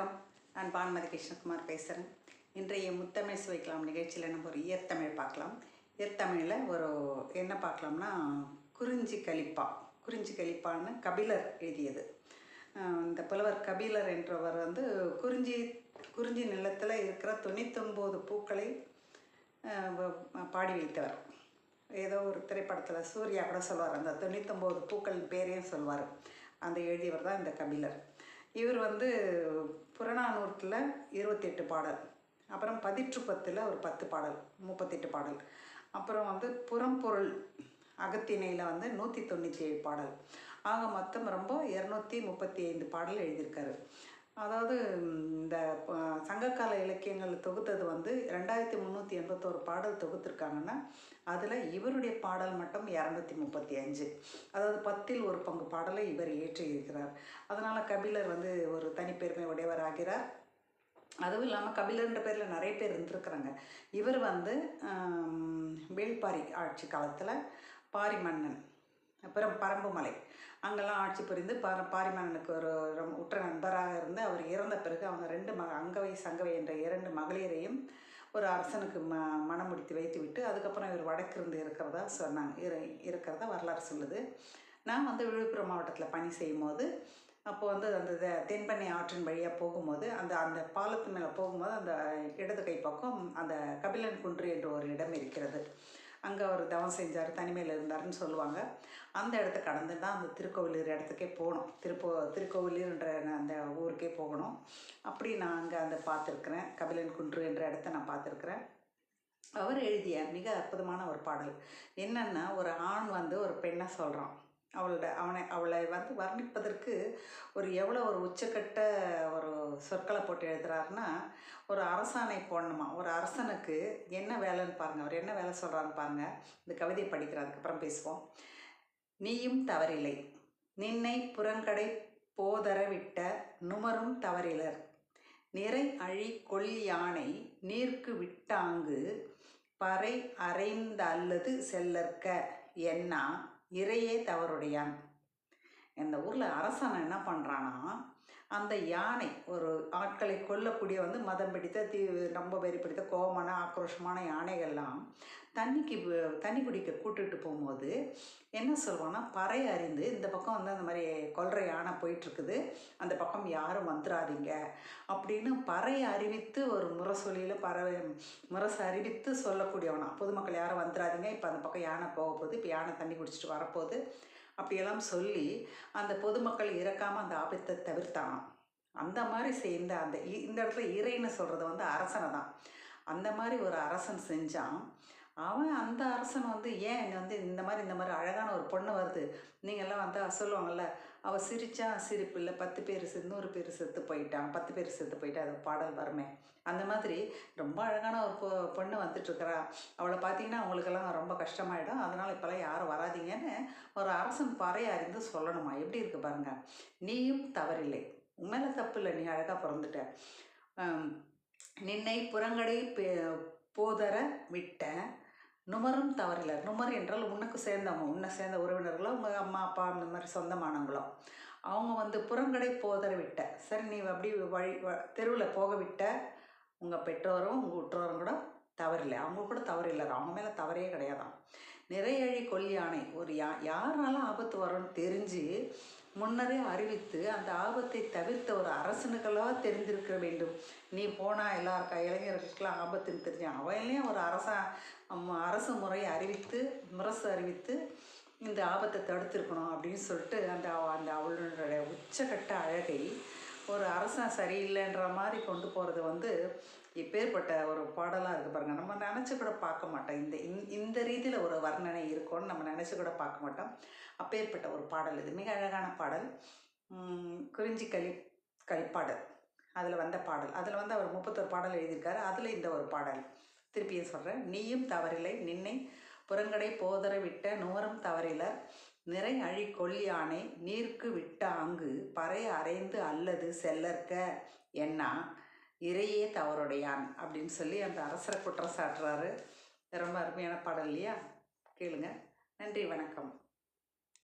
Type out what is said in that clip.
வணக்கம். நான் பான்மதி கிருஷ்ணகுமார் பேசுகிறேன் இன்றைய முத்தமிழ் சுவைக்கலாம் நிகழ்ச்சியில் நம்ம ஒரு இயற்தமிழ் பார்க்கலாம். இயற்தமிழில் ஒரு என்ன பார்க்கலாம்னா குறிஞ்சி கலிப்பா. குறிஞ்சி கலிப்பான்னு கபிலர் எழுதியது. இந்த புலவர் கபிலர் என்றவர் வந்து குறிஞ்சி குறிஞ்சி நிலத்தில் இருக்கிற தொண்ணூத்தொம்போது பூக்களை பாடி வைத்தவர். ஏதோ ஒரு திரைப்படத்தில் சூர்யா கூட சொல்வார் அந்த தொண்ணூத்தொம்போது பூக்களின் பேரையும் சொல்வார். அந்த எழுதியவர் தான் இந்த கபிலர். இவர் வந்து புறநானூற்றில் இருபத்தெட்டு பாடல் அப்புறம் பதிற்று பத்தில் ஒரு பத்து பாடல் முப்பத்தெட்டு பாடல். அப்புறம் வந்து புறம்பொருள் அகத்திணையில் வந்து நூற்றி தொண்ணூற்றி ஏழு பாடல். ஆக மொத்தம் ரொம்ப இரநூத்தி முப்பத்தி ஐந்து பாடல் எழுதியிருக்காரு. அதாவது இந்த சங்ககால இலக்கியங்கள் தொகுத்தது வந்து ரெண்டாயிரத்தி முந்நூற்றி எண்பத்தோரு பாடல் தொகுத்துருக்காங்கன்னா அதில் இவருடைய பாடல் மட்டும் இரநூத்தி முப்பத்தி அஞ்சு. அதாவது பத்தில் ஒரு பங்கு பாடலை இவர் இயற்றி இருக்கிறார் அதனால் கபிலர் வந்து ஒரு தனிப்பெருமை உடையவர் ஆகிறார் அதுவும் இல்லாமல் கபிலர்ன்ற பேரில் நிறைய பேர் இருந்திருக்கிறாங்க. இவர் வந்து வேள்பாரி ஆட்சி காலத்தில் பாரி மன்னன் அப்புறம் பரம்புமலை அங்கெல்லாம் ஆட்சி புரிந்து பார பாரிமன்னனுக்கு ஒரு ரொம்ப உற்ற நண்பராக இருந்து பிறகு அவங்க ரெண்டு மக அங்கவை சங்கவை என்ற இரண்டு மகளிரையும் ஒரு அரசனுக்கு ம மனம் முடித்து வைத்து விட்டு அதுக்கப்புறம் இவர் வடக்கிருந்து இருக்கிறதா சொன்னாங்க. இரு இருக்கிறதா வரலாறு சொல்லுது. நான் வந்து விழுப்புரம் மாவட்டத்தில் பணி செய்யும் போது அப்போ வந்து அந்த தென்பண்ணை ஆற்றின் வழியாக போகும்போது அந்த அந்த பாலத்து மேலே போகும்போது அந்த இடது கை பக்கம் அந்த கபிலன் குன்று என்ற ஒரு இடம் இருக்கிறது. அங்கே அவர் தவம் செஞ்சார் தனிமையில் இருந்தார்னு சொல்லுவாங்க. அந்த இடத்த கடந்து தான் அந்த திருக்கோவிலூர் இடத்துக்கே போகணும். திருப்போ திருக்கோவிலூர்ன்ற அந்த ஊருக்கே போகணும். அப்படி நான் அங்கே அந்த பார்த்துருக்குறேன். கபிலன் குன்று என்ற இடத்த நான் பார்த்துருக்குறேன். அவர் எழுதிய மிக அற்புதமான ஒரு பாடல். என்னென்னா ஒரு ஆண் வந்து ஒரு பெண்ணை சொல்கிறான் அவளோட அவனை அவளை வந்து வர்ணிப்பதற்கு ஒரு எவ்வளோ ஒரு உச்சக்கட்ட சொற்களை போட்டு எழுதுறாருன்னா ஒரு அரசாணை போடணுமா? ஒரு அரசனுக்கு என்ன வேலைன்னு பாருங்கள் அவர் என்ன வேலை சொல்கிறான்னு பாருங்கள் இந்த கவிதையை படிக்கிறேன் அதுக்கப்புறம் பேசுவோம். நீயும் தவறில்லை. நின்னை புறங்கடை போதரவிட்ட நுமரும் தவறிலர். நிறை அழி கொல் யானை நீர்க்கு விட்டாங்கு. பறை அறைந்த அல்லது செல்லற்க என்ன? இறையே தவறுடையான். இந்த ஊரில் அரசன் என்ன பண்ணுறான்னா அந்த யானை ஒரு ஆட்களை கொல்லக்கூடிய வந்து மதம் பிடித்த தீ ரொம்ப வெறி பிடித்த கோபமான ஆக்ரோஷமான யானைகள்லாம் தண்ணிக்கு தண்ணி குடிக்க கூட்டிட்டு போகும்போது என்ன சொல்லுவான்னா பறை அறிந்து இந்த பக்கம் வந்து அந்த மாதிரி கொல்ற யானை போயிட்டுருக்குது. அந்த பக்கம் யாரும் வந்துடாதீங்க அப்படின்னு பறை அறிவித்து ஒரு முரசொலியில் பறவை முரசு அறிவித்து சொல்லக்கூடியவனா. பொதுமக்கள் யாரும் வந்துடாதீங்க இப்போ அந்த பக்கம் யானை போக போகுது. இப்போ யானை தண்ணி குடிச்சிட்டு வரப்போகுது. அப்படியெல்லாம் சொல்லி அந்த பொதுமக்கள் இறக்காமல் அந்த ஆபத்தை தவிர்த்தான் அந்த மாதிரி செய்த அந்த இ- இந்த இடத்துல இறைன்னு சொல்கிறது வந்து அரசனை தான் அந்த மாதிரி ஒரு அரசன் செஞ்சான். அவன் அந்த அரசன் வந்து ஏன் இங்க வந்து இந்த மாதிரி இந்த மாதிரி அழகான ஒரு பொண்ணு வருது? நீங்கள்லாம் வந்து சொல்லுவாங்கள்ல அவள் சிரிச்சா சிரிப்பு இல்லை பத்து பேர் செத்து நூறு பேர் செத்து போயிட்டான் பத்து பேர் செத்து போயிட்டா அது பாடல் வருமே? அந்த மாதிரி ரொம்ப அழகான ஒரு பொ பொண்ணு வந்துட்டுருக்குறா. அவளை பார்த்தீங்கன்னா அவங்களுக்கெல்லாம் ரொம்ப கஷ்டமாயிடும். அதனால் இப்போல்லாம் யாரும் வராதீங்கன்னு ஒரு அரசன் பறை அறிந்து சொல்லணுமா? எப்படி இருக்கு பாருங்க. நீயும் தவறில்லை. உண்மையில தப்பு இல்லை நீ அழகாக பிறந்துட்ட. நின்னை புறங்கடை பே- போதர விட்ட நுமரும் தவறில்லை நுமர் என்றால் உனக்கு சேர்ந்தவங்க உன்னை சேர்ந்த உறவினர்களோ உங்கள் அம்மா அப்பா அந்த மாதிரி சொந்தமானவங்களோ. அவங்க வந்து புறங்கடை போதற விட்ட. சரி நீ அப்படி வழி தெருவில் போக விட்ட. உங்கள் பெற்றோரும் உங்கள் உற்றோரும் கூட தவறில்லை. அவங்க கூட தவறில்லை. அவங்க மேலே தவறே கிடையாதான் நிறையழி கொல் யானை ஒரு யா யாரால ஆபத்து வரும்னு தெரிஞ்சு முன்னரே அறிவித்து அந்த ஆபத்தை தவிர்த்த ஒரு அரசனுக்கெல்லாம் தெரிந்திருக்க வேண்டும். நீ போனால் எல்லாருக்கா இளைஞர்களுக்கெல்லாம் ஆபத்துன்னு தெரிஞ்ச அவன்லேயும் ஒரு அரசா அரசு முறையை அறிவித்து முரசு அறிவித்து இந்த ஆபத்தை தடுத்திருக்கணும் அப்படின்னு சொல்லிட்டு அந்த அவ- அந்த அவளுடைய உச்சக்கட்ட அழகை ஒரு அரசன் சரியில்லைன்ற மாதிரி கொண்டு போகிறது வந்து இப்பேற்பட்ட ஒரு பாடலாக இருக்குது பாருங்கள் நம்ம நினச்சி கூட பார்க்க மாட்டோம். இந்த இந்த- இந்த ரீதியில் ஒரு வர்ணனை இருக்கும்னு நம்ம நினச்சி கூட பார்க்க மாட்டோம். அப்பேற்பட்ட ஒரு பாடல் இது. மிக அழகான பாடல். குறிஞ்சி களி களிப்பாடல். அதில் வந்த பாடல். அதில் வந்து அவர் முப்பத்தொரு பாடல் எழுதியிருக்காரு. அதில் இந்த ஒரு பாடல். திருப்பியும் சொல்கிறேன் நீயும் தவறில்லை. நின்னை புறங்கடை போதர விட்ட நூறம் தவறில. நிறை அழி கொல்லியானை யானை நீர்க்கு விட்ட அங்கு. பறை அரைந்து அல்லது செல்லற்க. என்னா? இறையே தவறுடையான் அப்படின்னு சொல்லி அந்த அரசரை குற்றம் சாட்டுறாரு. ரொம்ப அருமையான பாடல் இல்லையா? கேளுங்க. நன்றி வணக்கம்.